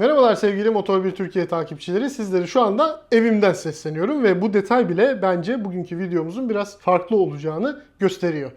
Merhabalar sevgili Motor 1 Türkiye takipçileri. Sizleri şu anda evimden sesleniyorum ve bu detay bile bence bugünkü videomuzun biraz farklı olacağını gösteriyor.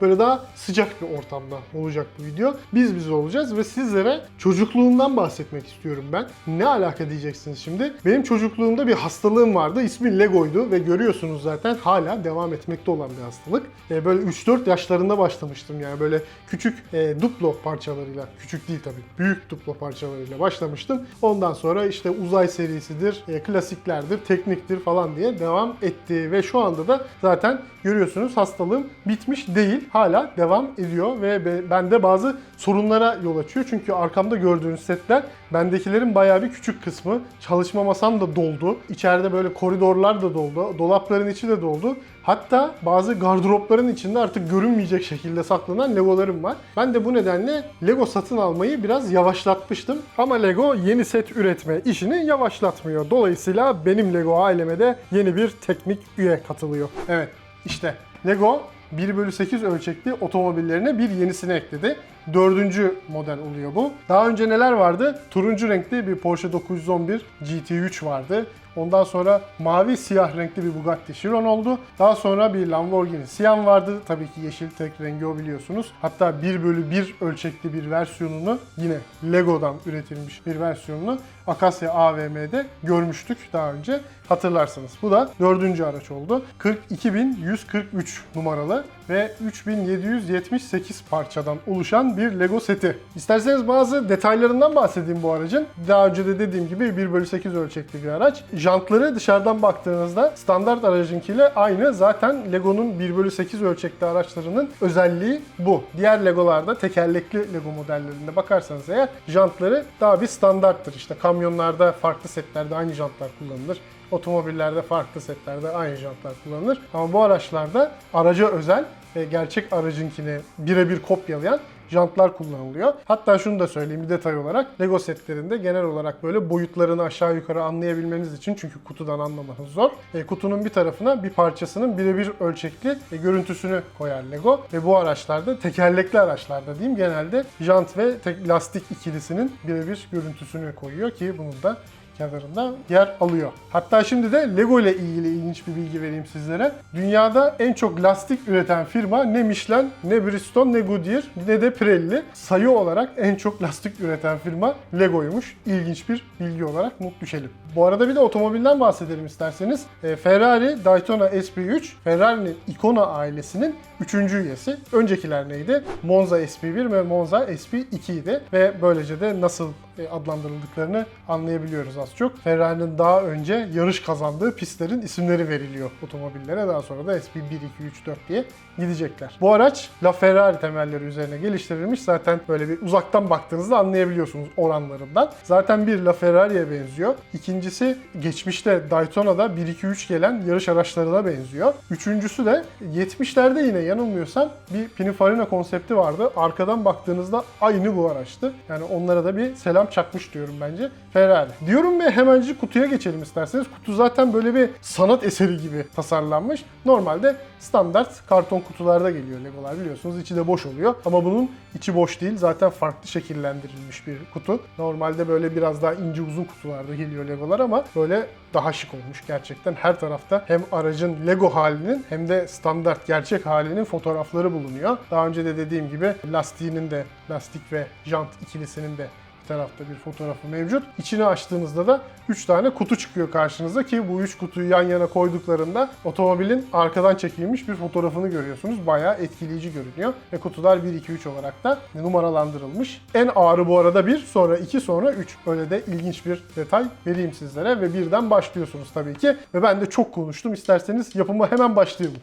Böyle daha sıcak bir ortamda olacak bu video. Biz biz olacağız ve sizlere çocukluğumdan bahsetmek istiyorum ben. Ne alaka diyeceksiniz şimdi? Benim çocukluğumda bir hastalığım vardı. İsmi Lego'ydu ve görüyorsunuz zaten hala devam etmekte olan bir hastalık. E, böyle 3-4 yaşlarında başlamıştım yani böyle küçük e, duplo parçalarıyla, küçük değil tabii, büyük duplo parçalarıyla başlamıştım. Ondan sonra işte uzay serisidir, e, klasiklerdir, tekniktir falan diye devam etti ve şu anda da zaten görüyorsunuz hastalığım bitmiş değil. Hala devam ediyor ve be- bende bazı sorunlara yol açıyor. Çünkü arkamda gördüğünüz setler bendekilerin bayağı bir küçük kısmı. Çalışma masam da doldu. İçeride böyle koridorlar da doldu. Dolapların içi de doldu. Hatta bazı gardıropların içinde artık görünmeyecek şekilde saklanan Legolarım var. Ben de bu nedenle Lego satın almayı biraz yavaşlatmıştım. Ama Lego yeni set üretme işini yavaşlatmıyor. Dolayısıyla benim Lego aileme de yeni bir teknik üye katılıyor. Evet işte Lego 1 bölü 8 ölçekli otomobillerine bir yenisini ekledi. Dördüncü model oluyor bu. Daha önce neler vardı? Turuncu renkli bir Porsche 911 GT3 vardı. Ondan sonra mavi siyah renkli bir Bugatti Chiron oldu. Daha sonra bir Lamborghini Sian vardı. Tabii ki yeşil tek rengi o biliyorsunuz. Hatta 1 bölü 1 ölçekli bir versiyonunu yine Lego'dan üretilmiş bir versiyonunu Akasya AVM'de görmüştük daha önce. Hatırlarsınız. Bu da dördüncü araç oldu. 42143 numaralı ve 3778 parçadan oluşan bir Lego seti. İsterseniz bazı detaylarından bahsedeyim bu aracın. Daha önce de dediğim gibi 1 bölü 8 ölçekli bir araç. Jantları dışarıdan baktığınızda standart aracınkiyle aynı. Zaten Lego'nun 1 bölü 8 ölçekli araçlarının özelliği bu. Diğer Legolarda tekerlekli Lego modellerinde bakarsanız eğer jantları daha bir standarttır. İşte kamyonlarda farklı setlerde aynı jantlar kullanılır. Otomobillerde farklı setlerde aynı jantlar kullanılır. Ama bu araçlarda araca özel gerçek aracınkini birebir kopyalayan jantlar kullanılıyor. Hatta şunu da söyleyeyim bir detay olarak Lego setlerinde genel olarak böyle boyutlarını aşağı yukarı anlayabilmeniz için çünkü kutudan anlamanız zor. E, kutunun bir tarafına bir parçasının birebir ölçekli e, görüntüsünü koyar Lego ve bu araçlarda tekerlekli araçlarda diyeyim genelde jant ve lastik ikilisinin birebir görüntüsünü koyuyor ki bunun da kenarında yer alıyor. Hatta şimdi de Lego ile ilgili ilginç bir bilgi vereyim sizlere. Dünyada en çok lastik üreten firma ne Michelin, ne Bridgestone, ne Goodyear, ne de Pirelli. Sayı olarak en çok lastik üreten firma Lego'ymuş. İlginç bir bilgi olarak not düşelim. Bu arada bir de otomobilden bahsedelim isterseniz. E, Ferrari Daytona SP3, Ferrari'nin Icona ailesinin üçüncü üyesi. Öncekiler neydi? Monza SP1 ve Monza SP2 idi. Ve böylece de nasıl adlandırıldıklarını anlayabiliyoruz az çok. Ferrari'nin daha önce yarış kazandığı pistlerin isimleri veriliyor otomobillere. Daha sonra da SP1, 2, 3, 4 diye gidecekler. Bu araç La Ferrari temelleri üzerine geliştirilmiş. Zaten böyle bir uzaktan baktığınızda anlayabiliyorsunuz oranlarından. Zaten bir La Ferrari'ye benziyor. İkincisi geçmişte Daytona'da 1-2-3 gelen yarış araçlarına benziyor. Üçüncüsü de 70'lerde yine yanılmıyorsam bir Pininfarina konsepti vardı. Arkadan baktığınızda aynı bu araçtı. Yani onlara da bir selam çakmış diyorum bence Ferrari. Diyorum ve hemencik kutuya geçelim isterseniz. Kutu zaten böyle bir sanat eseri gibi tasarlanmış. Normalde standart karton kutularda geliyor Legolar biliyorsunuz. İçi de boş oluyor. Ama bunun içi boş değil. Zaten farklı şekillendirilmiş bir kutu. Normalde böyle biraz daha ince uzun kutularda geliyor Legolar ama böyle daha şık olmuş gerçekten. Her tarafta hem aracın Lego halinin hem de standart gerçek halinin fotoğrafları bulunuyor. Daha önce de dediğim gibi lastiğinin de lastik ve jant ikilisinin de tarafta bir fotoğrafı mevcut. İçini açtığınızda da 3 tane kutu çıkıyor karşınıza ki bu 3 kutuyu yan yana koyduklarında otomobilin arkadan çekilmiş bir fotoğrafını görüyorsunuz. Bayağı etkileyici görünüyor. Ve kutular 1, 2, 3 olarak da numaralandırılmış. En ağırı bu arada 1, sonra 2, sonra 3. Öyle de ilginç bir detay vereyim sizlere ve birden başlıyorsunuz tabii ki. Ve ben de çok konuştum. İsterseniz yapıma hemen başlayalım.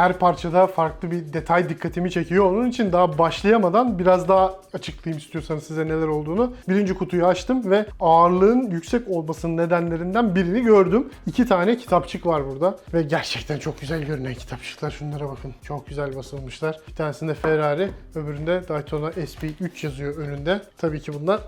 Her parçada farklı bir detay dikkatimi çekiyor. Onun için daha başlayamadan biraz daha açıklayayım istiyorsanız size neler olduğunu. Birinci kutuyu açtım ve ağırlığın yüksek olmasının nedenlerinden birini gördüm. İki tane kitapçık var burada ve gerçekten çok güzel görünen kitapçıklar. Şunlara bakın. Çok güzel basılmışlar. Bir tanesinde Ferrari, öbüründe Daytona SP3 yazıyor önünde. Tabii ki bunlar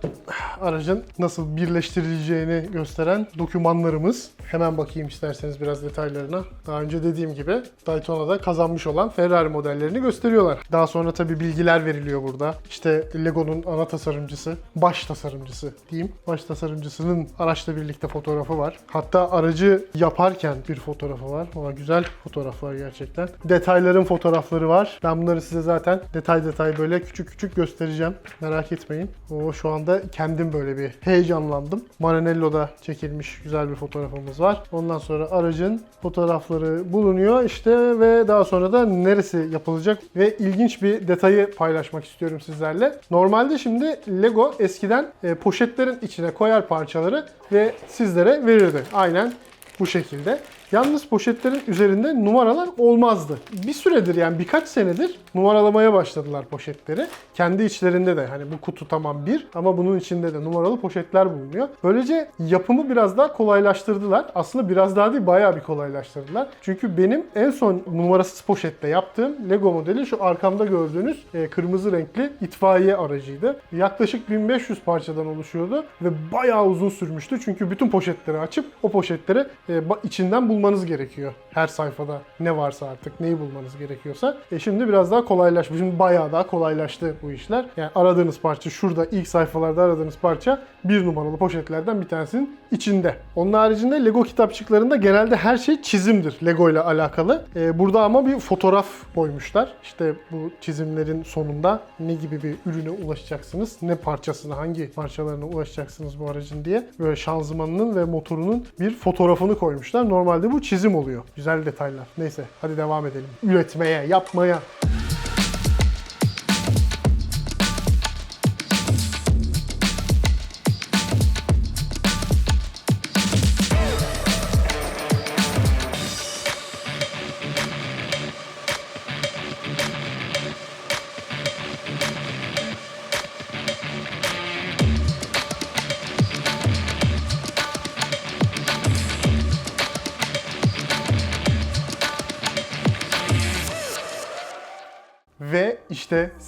aracın nasıl birleştirileceğini gösteren dokümanlarımız. Hemen bakayım isterseniz biraz detaylarına. Daha önce dediğim gibi Daytona'da kazanmış olan Ferrari modellerini gösteriyorlar. Daha sonra tabii bilgiler veriliyor burada. İşte Lego'nun ana tasarımcısı, baş tasarımcısı diyeyim. Baş tasarımcısının araçla birlikte fotoğrafı var. Hatta aracı yaparken bir fotoğrafı var. Ama güzel fotoğraflar gerçekten. Detayların fotoğrafları var. Ben bunları size zaten detay detay böyle küçük küçük göstereceğim. Merak etmeyin. O şu anda kendim böyle bir heyecanlandım. Maranello'da çekilmiş güzel bir fotoğrafımız var. Ondan sonra aracın fotoğrafları bulunuyor işte ve daha sonra da neresi yapılacak ve ilginç bir detayı paylaşmak istiyorum sizlerle. Normalde şimdi Lego eskiden e, poşetlerin içine koyar parçaları ve sizlere verirdi. Aynen bu şekilde. Yalnız poşetlerin üzerinde numaralar olmazdı. Bir süredir yani birkaç senedir numaralamaya başladılar poşetleri. Kendi içlerinde de hani bu kutu tamam bir ama bunun içinde de numaralı poşetler bulunuyor. Böylece yapımı biraz daha kolaylaştırdılar. Aslında biraz daha değil bayağı bir kolaylaştırdılar. Çünkü benim en son numarasız poşette yaptığım Lego modeli şu arkamda gördüğünüz e, kırmızı renkli itfaiye aracıydı. Yaklaşık 1500 parçadan oluşuyordu ve bayağı uzun sürmüştü. Çünkü bütün poşetleri açıp o poşetleri e, içinden bulmanız gerekiyor. Her sayfada ne varsa artık neyi bulmanız gerekiyorsa. E şimdi biraz daha kolaylaşmış. Şimdi bayağı daha kolaylaştı bu işler. Yani aradığınız parça şurada ilk sayfalarda aradığınız parça bir numaralı poşetlerden bir tanesinin içinde. Onun haricinde Lego kitapçıklarında genelde her şey çizimdir Lego ile alakalı. E, burada ama bir fotoğraf koymuşlar. İşte bu çizimlerin sonunda ne gibi bir ürüne ulaşacaksınız, ne parçasına, hangi parçalarına ulaşacaksınız bu aracın diye böyle şanzımanının ve motorunun bir fotoğrafını koymuşlar. Normalde bu çizim oluyor. Güzel detaylar. Neyse hadi devam edelim. Üretmeye, yapmaya.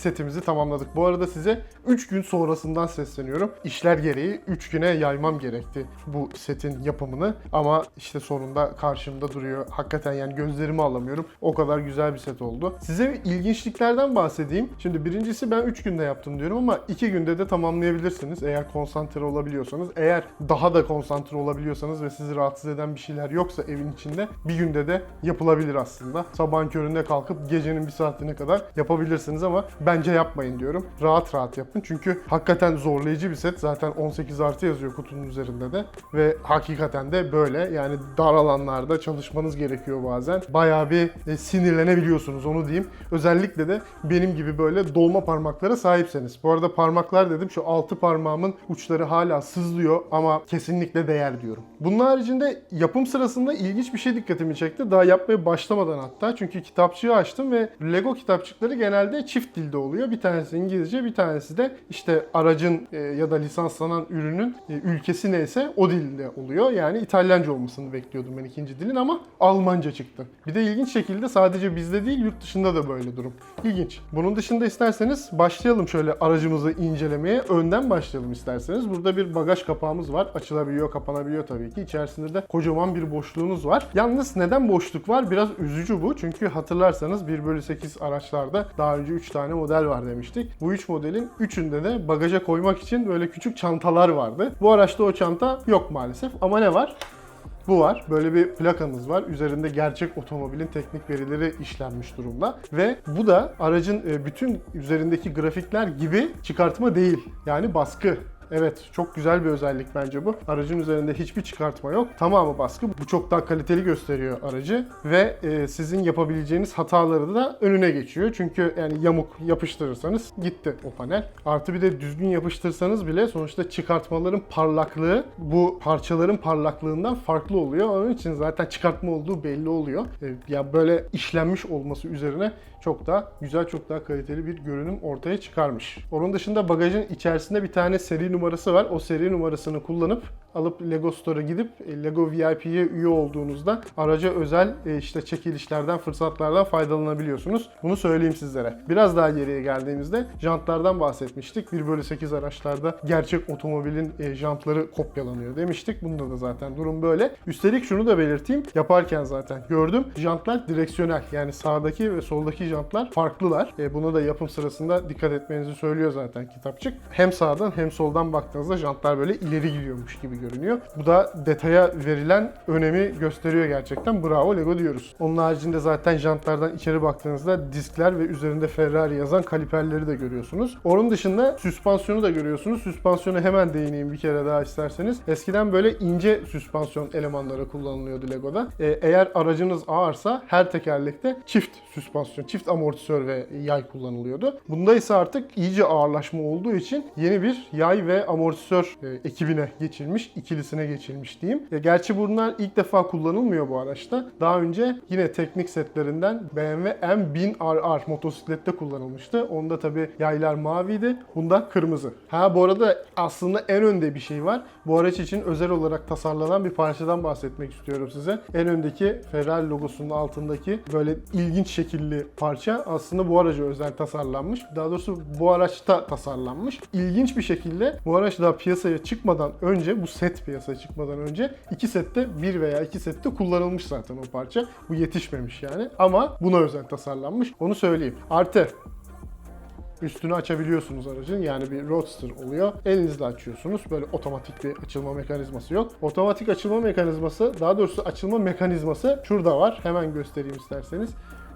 Setimizi tamamladık. Bu arada size 3 gün sonrasından sesleniyorum. İşler gereği 3 güne yaymam gerekti bu setin yapımını. Ama işte sonunda karşımda duruyor. Hakikaten yani gözlerimi alamıyorum. O kadar güzel bir set oldu. Size ilginçliklerden bahsedeyim. Şimdi birincisi ben 3 günde yaptım diyorum ama 2 günde de tamamlayabilirsiniz. Eğer konsantre olabiliyorsanız. Eğer daha da konsantre olabiliyorsanız ve sizi rahatsız eden bir şeyler yoksa evin içinde bir günde de yapılabilir aslında. Sabahın köründe kalkıp gecenin bir saatine kadar yapabilirsiniz ama bence yapmayın diyorum. Rahat rahat yapın. Çünkü hakikaten zorlayıcı bir set. Zaten 18 artı yazıyor kutunun üzerinde de. Ve hakikaten de böyle. Yani dar alanlarda çalışmanız gerekiyor bazen. Bayağı bir e, sinirlenebiliyorsunuz onu diyeyim. Özellikle de benim gibi böyle dolma parmaklara sahipseniz. Bu arada parmaklar dedim şu altı parmağımın uçları hala sızlıyor ama kesinlikle değer diyorum. Bunun haricinde yapım sırasında ilginç bir şey dikkatimi çekti. Daha yapmaya başlamadan hatta. Çünkü kitapçığı açtım ve Lego kitapçıkları genelde çift dilde oluyor. Bir tanesi İngilizce, bir tanesi de işte aracın e, ya da lisanslanan ürünün e, ülkesi neyse o dilde oluyor. Yani İtalyanca olmasını bekliyordum ben ikinci dilin ama Almanca çıktı. Bir de ilginç şekilde sadece bizde değil yurt dışında da böyle durum. İlginç. Bunun dışında isterseniz başlayalım şöyle aracımızı incelemeye. Önden başlayalım isterseniz. Burada bir bagaj kapağımız var. Açılabiliyor, kapanabiliyor tabii ki. İçerisinde de kocaman bir boşluğunuz var. Yalnız neden boşluk var? Biraz üzücü bu. Çünkü hatırlarsanız 1 bölü 8 araçlarda daha önce 3 tane model var demiştik. Bu 3 modelin 3'ünde de bagaja koymak için böyle küçük çantalar vardı. Bu araçta o çanta yok maalesef. Ama ne var? Bu var. Böyle bir plakamız var. Üzerinde gerçek otomobilin teknik verileri işlenmiş durumda. Ve bu da aracın e, bütün üzerindeki grafikler gibi çıkartma değil. Yani baskı Evet çok güzel bir özellik bence bu. Aracın üzerinde hiçbir çıkartma yok. Tamamı baskı. Bu çok daha kaliteli gösteriyor aracı ve e, sizin yapabileceğiniz hataları da önüne geçiyor. Çünkü yani yamuk yapıştırırsanız gitti o panel. Artı bir de düzgün yapıştırsanız bile sonuçta çıkartmaların parlaklığı bu parçaların parlaklığından farklı oluyor. Onun için zaten çıkartma olduğu belli oluyor. E, ya böyle işlenmiş olması üzerine çok daha güzel, çok daha kaliteli bir görünüm ortaya çıkarmış. Onun dışında bagajın içerisinde bir tane seri numarası var. O seri numarasını kullanıp alıp Lego Store'a gidip e, Lego VIP'ye üye olduğunuzda araca özel e, işte çekilişlerden, fırsatlardan faydalanabiliyorsunuz. Bunu söyleyeyim sizlere. Biraz daha geriye geldiğimizde jantlardan bahsetmiştik. 1 bölü 8 araçlarda gerçek otomobilin e, jantları kopyalanıyor demiştik. Bunda da zaten durum böyle. Üstelik şunu da belirteyim. Yaparken zaten gördüm. Jantlar direksiyonel. Yani sağdaki ve soldaki jantlar farklılar. Buna da yapım sırasında dikkat etmenizi söylüyor zaten kitapçık. Hem sağdan hem soldan baktığınızda jantlar böyle ileri gidiyormuş gibi görünüyor. Bu da detaya verilen önemi gösteriyor gerçekten. Bravo Lego diyoruz. Onun haricinde zaten jantlardan içeri baktığınızda diskler ve üzerinde Ferrari yazan kaliperleri de görüyorsunuz. Onun dışında süspansiyonu da görüyorsunuz. Süspansiyonu hemen değineyim bir kere daha isterseniz. Eskiden böyle ince süspansiyon elemanları kullanılıyordu Lego'da. Ee, eğer aracınız ağırsa her tekerlekte çift süspansiyon, çift amortisör ve yay kullanılıyordu. Bunda ise artık iyice ağırlaşma olduğu için yeni bir yay ve amortisör e, ekibine geçilmiş, ikilisine geçilmiş diyeyim. E, gerçi bunlar ilk defa kullanılmıyor bu araçta. Daha önce yine teknik setlerinden BMW M1000RR motosiklette kullanılmıştı. Onda tabi yaylar maviydi. Bunda kırmızı. Ha bu arada aslında en önde bir şey var. Bu araç için özel olarak tasarlanan bir parçadan bahsetmek istiyorum size. En öndeki Ferrari logosunun altındaki böyle ilginç şekilli parça aslında bu araca özel tasarlanmış. Daha doğrusu bu araçta tasarlanmış. İlginç bir şekilde bu araç daha piyasaya çıkmadan önce, bu set piyasaya çıkmadan önce iki sette bir veya iki sette kullanılmış zaten o parça. Bu yetişmemiş yani. Ama buna özel tasarlanmış. Onu söyleyeyim. Artı Üstünü açabiliyorsunuz aracın. Yani bir roadster oluyor. Elinizle açıyorsunuz. Böyle otomatik bir açılma mekanizması yok. Otomatik açılma mekanizması, daha doğrusu açılma mekanizması şurada var. Hemen göstereyim isterseniz.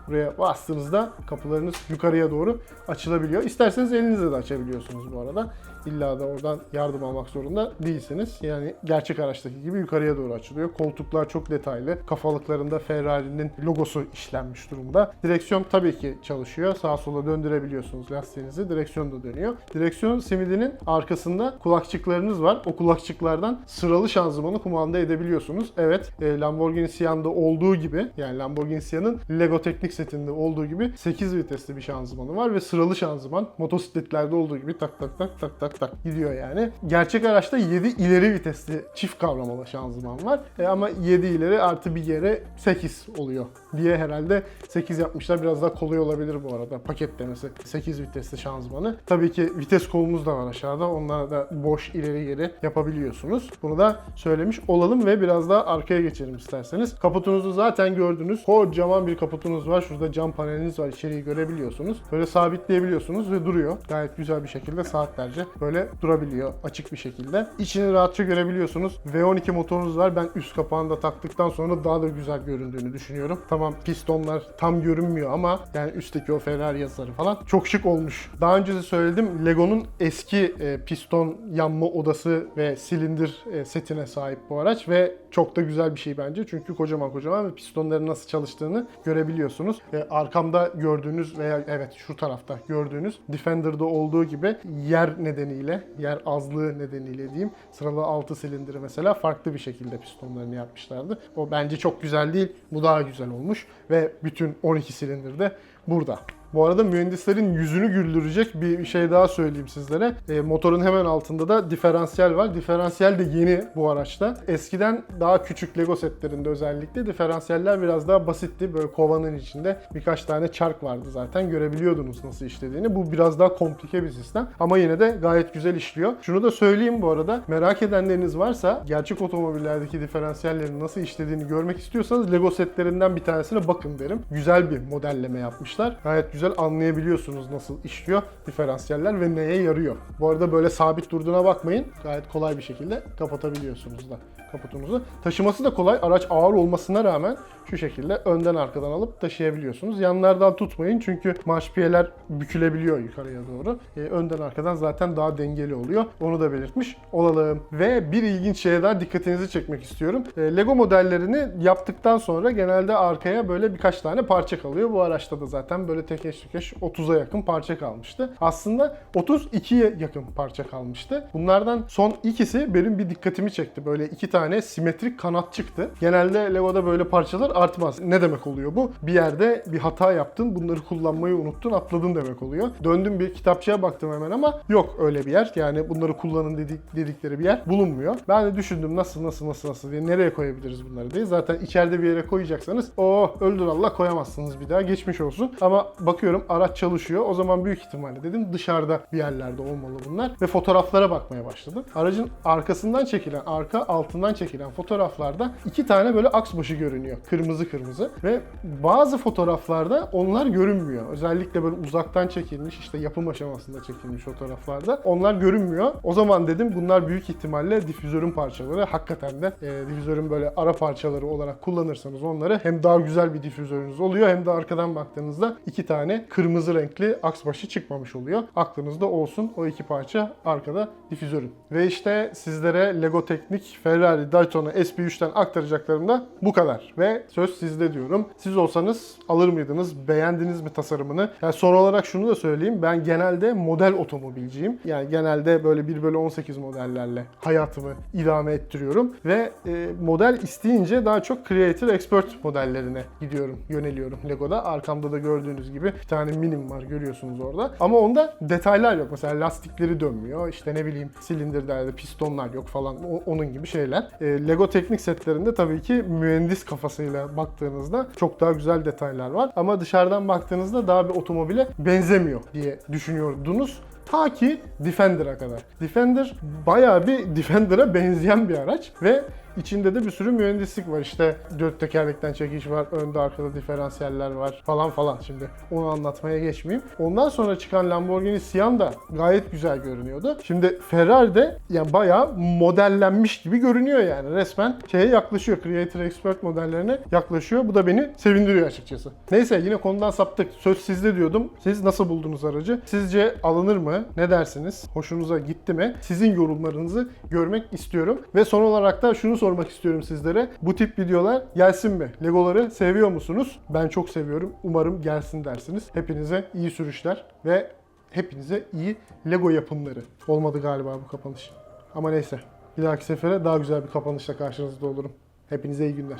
Buraya bastığınızda kapılarınız yukarıya doğru açılabiliyor. İsterseniz elinizle de açabiliyorsunuz bu arada. İlla da oradan yardım almak zorunda değilsiniz. Yani gerçek araçtaki gibi yukarıya doğru açılıyor. Koltuklar çok detaylı. Kafalıklarında Ferrari'nin logosu işlenmiş durumda. Direksiyon tabii ki çalışıyor. Sağa sola döndürebiliyorsunuz lastiğinizi. Direksiyon da dönüyor. Direksiyon simidinin arkasında kulakçıklarınız var. O kulakçıklardan sıralı şanzımanı kumanda edebiliyorsunuz. Evet e, Lamborghini Sian'da olduğu gibi yani Lamborghini Sian'ın Lego teknik setinde olduğu gibi 8 vitesli bir şanzımanı var ve sıralı şanzıman motosikletlerde olduğu gibi tak tak tak tak tak tak gidiyor yani. Gerçek araçta 7 ileri vitesli çift kavramalı şanzıman var. E, ama 7 ileri artı bir yere 8 oluyor diye herhalde 8 yapmışlar. Biraz daha kolay olabilir bu arada paketlemesi. 8 vitesli şanzımanı. Tabii ki vites kolumuz da var aşağıda. Onlara da boş ileri geri yapabiliyorsunuz. Bunu da söylemiş olalım ve biraz daha arkaya geçelim isterseniz. Kaputunuzu zaten gördünüz. Kocaman bir kaputunuz var. Şurada cam paneliniz var. İçeriği görebiliyorsunuz. Böyle sabitleyebiliyorsunuz ve duruyor. Gayet güzel bir şekilde saatlerce böyle durabiliyor açık bir şekilde. İçini rahatça görebiliyorsunuz. V12 motorunuz var. Ben üst kapağını da taktıktan sonra daha da güzel göründüğünü düşünüyorum. Tamam pistonlar tam görünmüyor ama yani üstteki o Ferrari yazıları falan çok şık olmuş. Daha önce de söyledim Lego'nun eski e, piston yanma odası ve silindir e, setine sahip bu araç ve çok da güzel bir şey bence. Çünkü kocaman kocaman ve pistonların nasıl çalıştığını görebiliyorsunuz. E, arkamda gördüğünüz veya evet şu tarafta gördüğünüz Defender'da olduğu gibi yer nedeniyle, yer azlığı nedeniyle diyeyim sıralı 6 silindiri mesela farklı bir şekilde pistonlarını yapmışlardı. O bence çok güzel değil. Bu daha güzel olmuş ve bütün 12 silindir de burada. Bu arada mühendislerin yüzünü güldürecek bir şey daha söyleyeyim sizlere. E, motorun hemen altında da diferansiyel var. Diferansiyel de yeni bu araçta. Eskiden daha küçük Lego setlerinde özellikle diferansiyeller biraz daha basitti. Böyle kovanın içinde birkaç tane çark vardı zaten. Görebiliyordunuz nasıl işlediğini. Bu biraz daha komplike bir sistem. Ama yine de gayet güzel işliyor. Şunu da söyleyeyim bu arada. Merak edenleriniz varsa gerçek otomobillerdeki diferansiyellerin nasıl işlediğini görmek istiyorsanız Lego setlerinden bir tanesine bakın derim. Güzel bir modelleme yapmışlar. Gayet güzel anlayabiliyorsunuz nasıl işliyor diferansiyeller ve neye yarıyor. Bu arada böyle sabit durduğuna bakmayın. Gayet kolay bir şekilde kapatabiliyorsunuz da kaputunuzu. Taşıması da kolay. Araç ağır olmasına rağmen şu şekilde önden arkadan alıp taşıyabiliyorsunuz. Yanlardan tutmayın çünkü marşpiyeler bükülebiliyor yukarıya doğru. Ee, önden arkadan zaten daha dengeli oluyor. Onu da belirtmiş olalım. Ve bir ilginç şeye daha dikkatinizi çekmek istiyorum. Ee, Lego modellerini yaptıktan sonra genelde arkaya böyle birkaç tane parça kalıyor. Bu araçta da zaten böyle tekeş tekeş 30'a yakın parça kalmıştı. Aslında 32'ye yakın parça kalmıştı. Bunlardan son ikisi benim bir dikkatimi çekti. Böyle iki tane simetrik kanat çıktı. Genelde Lego'da böyle parçalar artmaz. Ne demek oluyor bu? Bir yerde bir hata yaptın, bunları kullanmayı unuttun, atladın demek oluyor. Döndüm bir kitapçıya baktım hemen ama yok öyle bir yer. Yani bunları kullanın dedik, dedikleri bir yer bulunmuyor. Ben de düşündüm nasıl nasıl nasıl nasıl diye nereye koyabiliriz bunları diye. Zaten içeride bir yere koyacaksanız o öldür Allah koyamazsınız bir daha geçmiş olsun. Ama bakıyorum araç çalışıyor. O zaman büyük ihtimalle dedim dışarıda bir yerlerde olmalı bunlar. Ve fotoğraflara bakmaya başladım. Aracın arkasından çekilen, arka altından çekilen fotoğraflarda iki tane böyle aks başı görünüyor. Kırmızı kırmızı. Ve bazı fotoğraflarda onlar görünmüyor. Özellikle böyle uzaktan çekilmiş işte yapım aşamasında çekilmiş fotoğraflarda onlar görünmüyor. O zaman dedim bunlar büyük ihtimalle difüzörün parçaları. Hakikaten de e, difüzörün böyle ara parçaları olarak kullanırsanız onları hem daha güzel bir difüzörünüz oluyor hem de arkadan baktığınızda iki tane kırmızı renkli aks başı çıkmamış oluyor. Aklınızda olsun o iki parça arkada difüzörün. Ve işte sizlere Lego Teknik Ferrari Daytona SP3'ten aktaracaklarım da bu kadar. Ve söz sizde diyorum. Siz olsanız alır mıydınız? Beğendiniz mi tasarımını? Yani son olarak şunu da söyleyeyim. Ben genelde model otomobilciyim. Yani genelde böyle 1 bölü 18 modellerle hayatımı idame ettiriyorum. Ve e, model isteyince daha çok Creator Expert modellerine gidiyorum, yöneliyorum Lego'da. Arkamda da gördüğünüz gibi bir tane minim var görüyorsunuz orada. Ama onda detaylar yok. Mesela lastikleri dönmüyor. İşte ne bileyim silindirlerde pistonlar yok falan. O- onun gibi şeyler. E, Lego teknik setlerinde tabii ki mühendis kafasıyla baktığınızda çok daha güzel detaylar var. Ama dışarıdan baktığınızda daha bir otomobile benzemiyor diye düşünüyordunuz. Ta ki Defender'a kadar. Defender bayağı bir Defender'a benzeyen bir araç ve içinde de bir sürü mühendislik var. İşte dört tekerlekten çekiş var, önde arkada diferansiyeller var falan falan. Şimdi onu anlatmaya geçmeyeyim. Ondan sonra çıkan Lamborghini Sian da gayet güzel görünüyordu. Şimdi Ferrari de yani bayağı modellenmiş gibi görünüyor yani. Resmen şeye yaklaşıyor. Creator Expert modellerine yaklaşıyor. Bu da beni sevindiriyor açıkçası. Neyse yine konudan saptık. Söz sizde diyordum. Siz nasıl buldunuz aracı? Sizce alınır Ne dersiniz? Hoşunuza gitti mi? Sizin yorumlarınızı görmek istiyorum. Ve son olarak da şunu sormak istiyorum sizlere. Bu tip videolar gelsin mi? Legoları seviyor musunuz? Ben çok seviyorum. Umarım gelsin dersiniz. Hepinize iyi sürüşler ve hepinize iyi Lego yapımları. Olmadı galiba bu kapanış. Ama neyse. Bir dahaki sefere daha güzel bir kapanışla karşınızda olurum. Hepinize iyi günler.